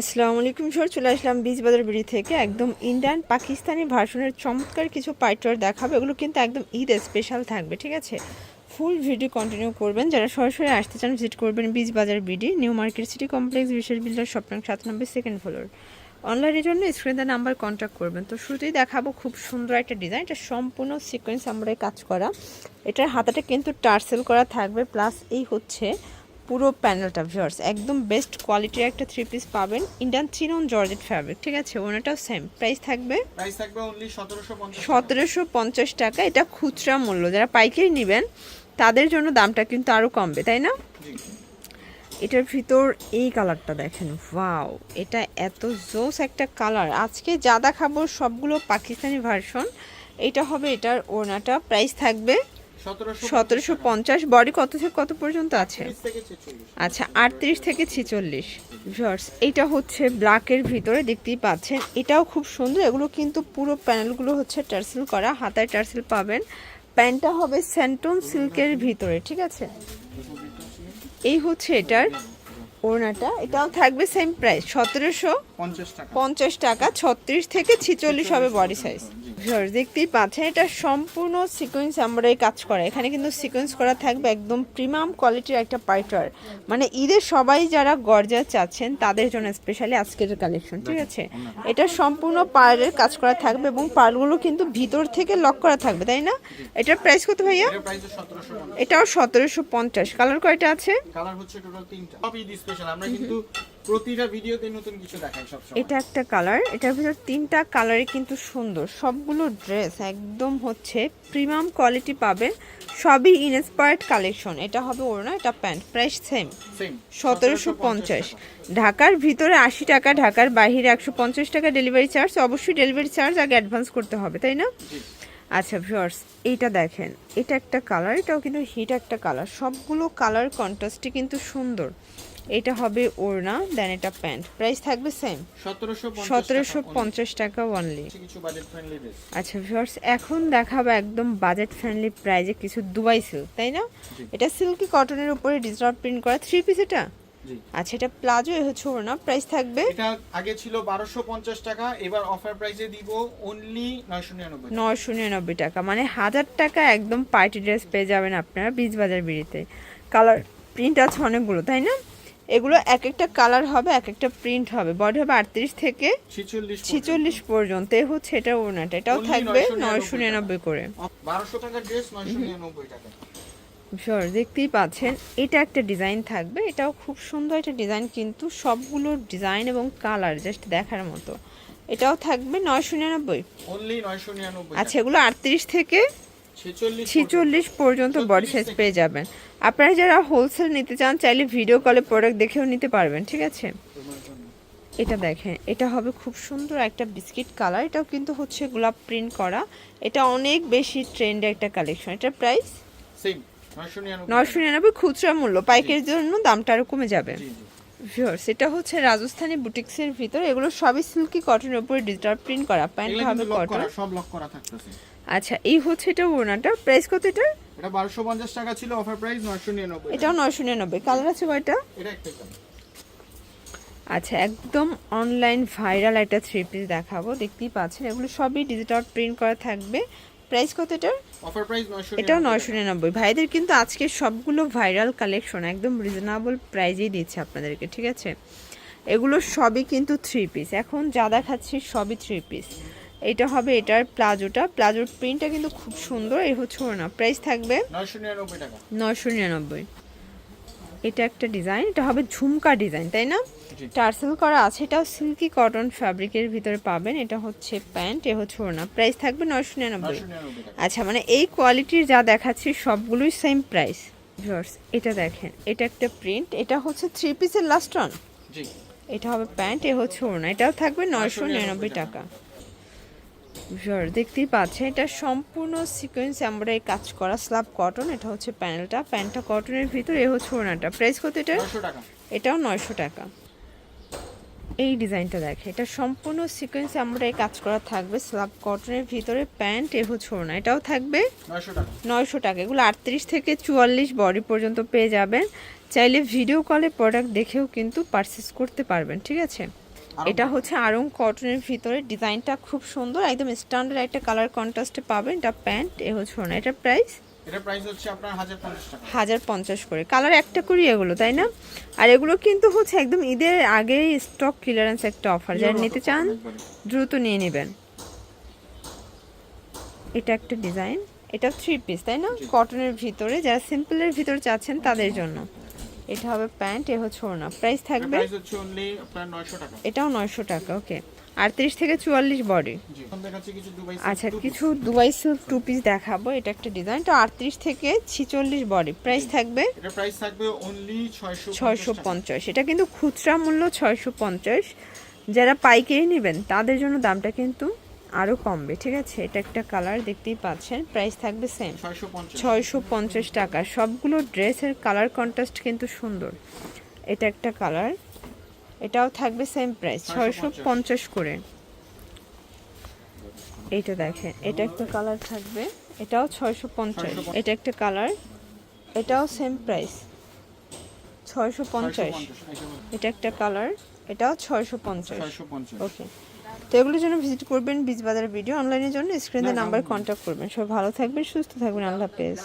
আসসালামু আলাইকুম স্যার, চলে আসলাম বীজ বাজার বিড়ি থেকে। একদম ইন্ডিয়ান পাকিস্তানি ভার্সনের চমৎকার কিছু পাইটর দেখাবো। এগুলো কিন্তু একদম ঈদ স্পেশাল থাকবে, ঠিক আছে? ফুল ভিডিও কন্টিনিউ করবেন। যারা সরাসরি আসতে চান ভিজিট করবেন Beej Bazar BD New Market City Complex বিশেষ বিল্ডার স্বপ্ন সাতানব্বই সেকেন্ড ফ্লোর অনলাইনের জন্য স্ক্রিনে নাম্বার কন্ট্যাক্ট করবেন। তো শুরুতেই দেখাবো খুব সুন্দর একটা ডিজাইন এটা সম্পূর্ণ সিকোয়েন্স আমরা কাজ করা। এটার হাতাটা কিন্তু টার্সেল করা থাকবে প্লাস এই হচ্ছে পুরো প্যানেলটা ভিউয়ার্স একদম বেস্ট কোয়ালিটির একটা থ্রি পিস পাবেন ইন্ডিয়ান চিনন জর্জেট ফ্যাব্রিক ঠিক আছে? ওনাটাও সেম প্রাইস থাকবে প্রাইস থাকবে অনলি সতেরোশো পঞ্চাশ সতেরোশো পঞ্চাশ টাকা এটা খুচরা মূল্য। যারা পাইকারি নেবেন তাদের জন্য দামটা কিন্তু আরও কমবে তাই না? এটার ভিতর এই কালারটা দেখেন ওয়াও এটা এত জোস একটা কালার আজকে যা দেখাবো সবগুলো পাকিস্তানি ভার্সন এটা হবে এটার ওনাটা প্রাইস থাকবে সতেরোশো পঞ্চাশ বডি কত থেকে কত পর্যন্ত আছে? আচ্ছা আটত্রিশ থেকে ছিচল্লিশ। ভিউয়ার্স এটা হচ্ছে ব্ল্যাকের ভিতরে দেখতেই পাচ্ছেন। এটাও খুব সুন্দর এগুলো কিন্তু পুরো প্যানেলগুলো হচ্ছে টার্সেল করা হাতায় টার্সেল পাবেন। প্যান্টটা হবে স্যান্টন সিল্কের ভিতরে ঠিক আছে? এই হচ্ছে এটার ওড়নাটা এটাও থাকবে সেম প্রাইস সতেরোশো পঞ্চাশ টাকা। ছত্রিশ থেকে ছিচল্লিশ হবে বডি সাইজ দেখতেই পাচ্ছেন এটা সম্পূর্ণ সিকোয়েন্স আমরা কাজ করা। এখানে কিন্তু সিকোয়েন্স করা থাকবে একদম প্রিমিয়াম কোয়ালিটির একটা পাইটার। মানে ঈদের সবাই যারা গর্জা চাচ্ছেন তাদের জন্য স্পেশালি আজকের কালেকশন ঠিক আছে? এটা সম্পূর্ণ পার্লের কাজ করা থাকবে এবং পার্লগুলো কিন্তু ভিতর থেকে লক করা থাকবে তাই না? এটার প্রাইস কত ভাইয়া? এটাও সতেরোশো পঞ্চাশ। কালার কয়টা আছে? কালার হচ্ছে টোটাল তিনটা। আমরা কিন্তু প্রতিটা ভিডিওতে নতুন কিছু দেখাই সব এটা একটা কালার এটার ভিতর তিনটা কালারই কিন্তু সুন্দর। সবগুলো ড্রেস একদম হচ্ছে প্রিমিয়াম কোয়ালিটি পাবেন সবই ইনস্পায়ার্ড কালেকশন এটা হবে ওড়না এটা প্যান্ট প্রাইস সেম সতেরোশো পঞ্চাশ ঢাকার ভিতরে আশি টাকা ঢাকার বাইরে একশো পঞ্চাশ টাকা ডেলিভারি চার্জ অবশ্যই ডেলিভারি চার্জ আগে অ্যাডভান্স করতে হবে তাই না? আচ্ছা ভিউয়ার্স এইটা দেখেন। এটা একটা কালার এটাও কিন্তু হিট একটা কালার সবগুলো কালার কন্ট্রাস্টই কিন্তু সুন্দর। এটা হবে ওড়না দেন এটা প্যান্ট প্রাইস থাকবে সেম সতেরোশো পঞ্চাশ টাকা অনলি কিছু বাজেট ফ্রেন্ডলি ড্রেস আচ্ছা ভিউয়ার্স এখন দেখাবো একদম বাজেট ফ্রেন্ডলি প্রাইজে কিছু দুবাই সিল্ক তাই না? এটা সিল্কি কটনের উপরে ডিজিটাল প্রিন্ট করা থ্রি পিস এটা? জি। আচ্ছা এটা প্লাজো এ হচ্ছে ওড়না প্রাইস থাকবে? এটা আগে ছিল বারোশো পঞ্চাশ টাকা এবার অফার প্রাইসে দিব অনলি নয়শো নিরানব্বই নয়শো নিরানব্বই টাকা মানে হাজার টাকা একদম পার্টি ড্রেস পেয়ে যাবেন আপনারা বীজ বাজার বিড়িতে। কালার প্রিন্ট আছে অনেকগুলো তাই না? এগুলো এক একটা কালার হবে এক একটা প্রিন্ট হবে। বডি হবে আটত্রিশ থেকে ছিচল্লিশ পর্যন্ত। এ হচ্ছে এটা ওড়নাটা। এটাও থাকবে নয়শো নিরানব্বই করে। টাকা দেখতেই পাচ্ছেন। এটা একটা ডিজাইন থাকবে। এটাও খুব সুন্দর একটা ডিজাইন কিন্তু সবগুলো ডিজাইন এবং কালার জাস্ট দেখার মতো। এটাও থাকবে নয়শো নিরানব্বই। আচ্ছা এগুলো আটত্রিশ থেকে ছেচল্লিশ পর্যন্ত। বডি 36 সাইজ পেয়ে যাবেন। আপনারা যারা হোলসেল নিতে চান চাইলে ভিডিও কলে প্রোডাক্ট দেখেও নিতে পারবেন ঠিক আছে? এটা দেখেন এটা হবে খুব সুন্দর একটা বিস্কিট কালার এটাও কিন্তু হচ্ছে গোলাপ প্রিন্ট করা। এটা অনেক বেশি ট্রেন্ডে একটা কালেকশন এটার প্রাইস নয়শো নিরানব্বই খুচরা মূল্য পাইকারির জন্য দামটা আরও কমে যাবে। ভিউয়ার্স এটা হচ্ছে রাজস্থানি বুটিক্সের ভিতর। এগুলো সবই সিল্কি কটনের উপরে ডিজিটাল প্রিন্ট করা প্যান্ট হবে কটন সব লক করা থাকতেছে। আচ্ছা এই হচ্ছে এটা ওনাটা প্রাইস কত এটা? এটা বারোশো পঞ্চাশ টাকা ছিল অফার প্রাইস নয়শো নিরানব্বই এটাও নয়শো নিরানব্বই। কালার আছে কয়টা? এটা একটা। আচ্ছা একদম অনলাইন ভাইরাল একটা থ্রি পিস দেখাবো। দেখতেই পাচ্ছেন এগুলো সবই ডিজিটাল প্রিন্ট করা থাকবে। প্রাইস কত এটার? অফার প্রাইস নয়শো এটাও নয়শো নিরানব্বই। ভাইদের কিন্তু আজকে সবগুলো ভাইরাল কালেকশন একদম রিজনেবল প্রাইজেই দিচ্ছে আপনাদেরকে ঠিক আছে? এগুলো সবই কিন্তু থ্রি পিস এখন যা দেখাচ্ছি সবই থ্রি পিস এটা হবে এটার প্লাজোটা। প্লাজোর প্রিন্টটা কিন্তু খুব সুন্দর এই হচ্ছে না প্রাইস থাকবে নয়শো নিরানব্বই টাকা। নয়শো নিরানব্বই। এটা একটা ডিজাইন এটা হবে ঝুমকা ডিজাইন তাই না? টার্সেল করা আছে এটাও সিল্কি কটন ফ্যাব্রিকের ভিতরে পাবেন এটা হচ্ছে প্যান্ট এ হচ্ছে ওড়না। প্রাইস থাকবে নয়শো নিরানব্বই। আচ্ছা মানে এই কোয়ালিটির যা দেখাচ্ছি সবগুলোই সেম প্রাইস ভিউয়ার্স এটা দেখেন এটা একটা প্রিন্ট এটা হচ্ছে থ্রি পিসের লাস্ট অন এটা হবে প্যান্ট এ হচ্ছে ওড়না এটাও থাকবে নয়শো নিরানব্বই টাকা। দেখতেই পাচ্ছেন এটা সম্পূর্ণ সিকোয়েন্স আমরা এই কাজ করা স্ল্যাব কটন এটা হচ্ছে প্যানেলটা প্যান্টটা কটনের ভিতরে এ হচ্ছে ওড়নাটা। প্রাইস কত এটা এটাও নয়শো টাকা। এই ডিজাইনটা দেখে এটা সম্পূর্ণ সিকোয়েন্স আমরা এই কাজ করা থাকবে। স্ল্যাব কটনের ভিতরে প্যান্ট এ হচ্ছে ওড়না। এটাও থাকবে? নয়শো টাকা। নয়শো টাকা। এগুলো আটত্রিশ থেকে চুয়াল্লিশ বডি পর্যন্ত পেয়ে যাবেন। চাইলে ভিডিও কলে প্রোডাক্ট দেখেও কিন্তু পারচেস করতে পারবেন ঠিক আছে? এটা হচ্ছে আরং কটনের ভিতরে। ডিজাইনটা খুব সুন্দর একদম স্ট্যান্ডার্ড একটা কালার কন্ট্রাস্টে পাবেন। এটা প্যান্ট এ হচ্ছে ওড়না। এটা প্রাইস এটা প্রাইস হচ্ছে আপনার হাজার পঞ্চাশ টাকা। হাজার পঞ্চাশ করে। কালার একটা করি এগুলো তাই না? আর এগুলো কিন্তু হচ্ছে একদম ঈদের আগেই স্টক ক্লিয়ারেন্স একটা অফার যারা নিতে চান দ্রুত নিয়ে নেবেন। এটা একটা ডিজাইন এটা থ্রি পিস তাই না? কটনের ভিতরে যারা সিম্পলের ভিতরে চাচ্ছেন তাদের জন্য। এটা হবে প্যান্ট এ হচ্ছে ওড়না। প্রাইস থাকবে? এটাও নয়শো টাকা ওকে। আটত্রিশ থেকে চুয়াল্লিশ বডি। জি। এখন দেখাচ্ছি কিছু দুবাই আচ্ছা কিছু দুবাই সিল্ক টু পিস দেখাবো এটা একটা ডিজাইন তো আটত্রিশ থেকে ছিচল্লিশ বডি। প্রাইস থাকবে? এটা প্রাইস থাকবে ছয়শো পঞ্চাশ। এটা কিন্তু খুচরা মূল্য ছয়শো পঞ্চাশ। যারা পাইকারি নেবেন তাদের জন্য দামটা কিন্তু আরও কমবে ঠিক আছে? এটা একটা কালার দেখতেই পাচ্ছেন। প্রাইস থাকবে সেম ছয়শো পঞ্চাশ। টাকা। সবগুলো ড্রেসের কালার কন্ট্রাস্ট কিন্তু সুন্দর। এটা একটা কালার এটাও থাকবে সেম প্রাইস ছয়শো পঞ্চাশ। করে। এইটা দেখেন এটা একটা কালার থাকবে। এটাও ছয়শো পঞ্চাশ। এটা একটা কালার এটাও সেম প্রাইস ছয়শো পঞ্চাশ। এটা একটা কালার এটাও ছয়শো পঞ্চাশ। ছয়শো পঞ্চাশ। ওকে তো এগুলোর জন্য ভিজিট করবেন বীজ বাজার ভিডিও অনলাইনের জন্য স্ক্রিনে নাম্বার কন্ট্যাক্ট করবেন। সব ভালো থাকবেন সুস্থ থাকবেন আল্লাহ হাফেজ।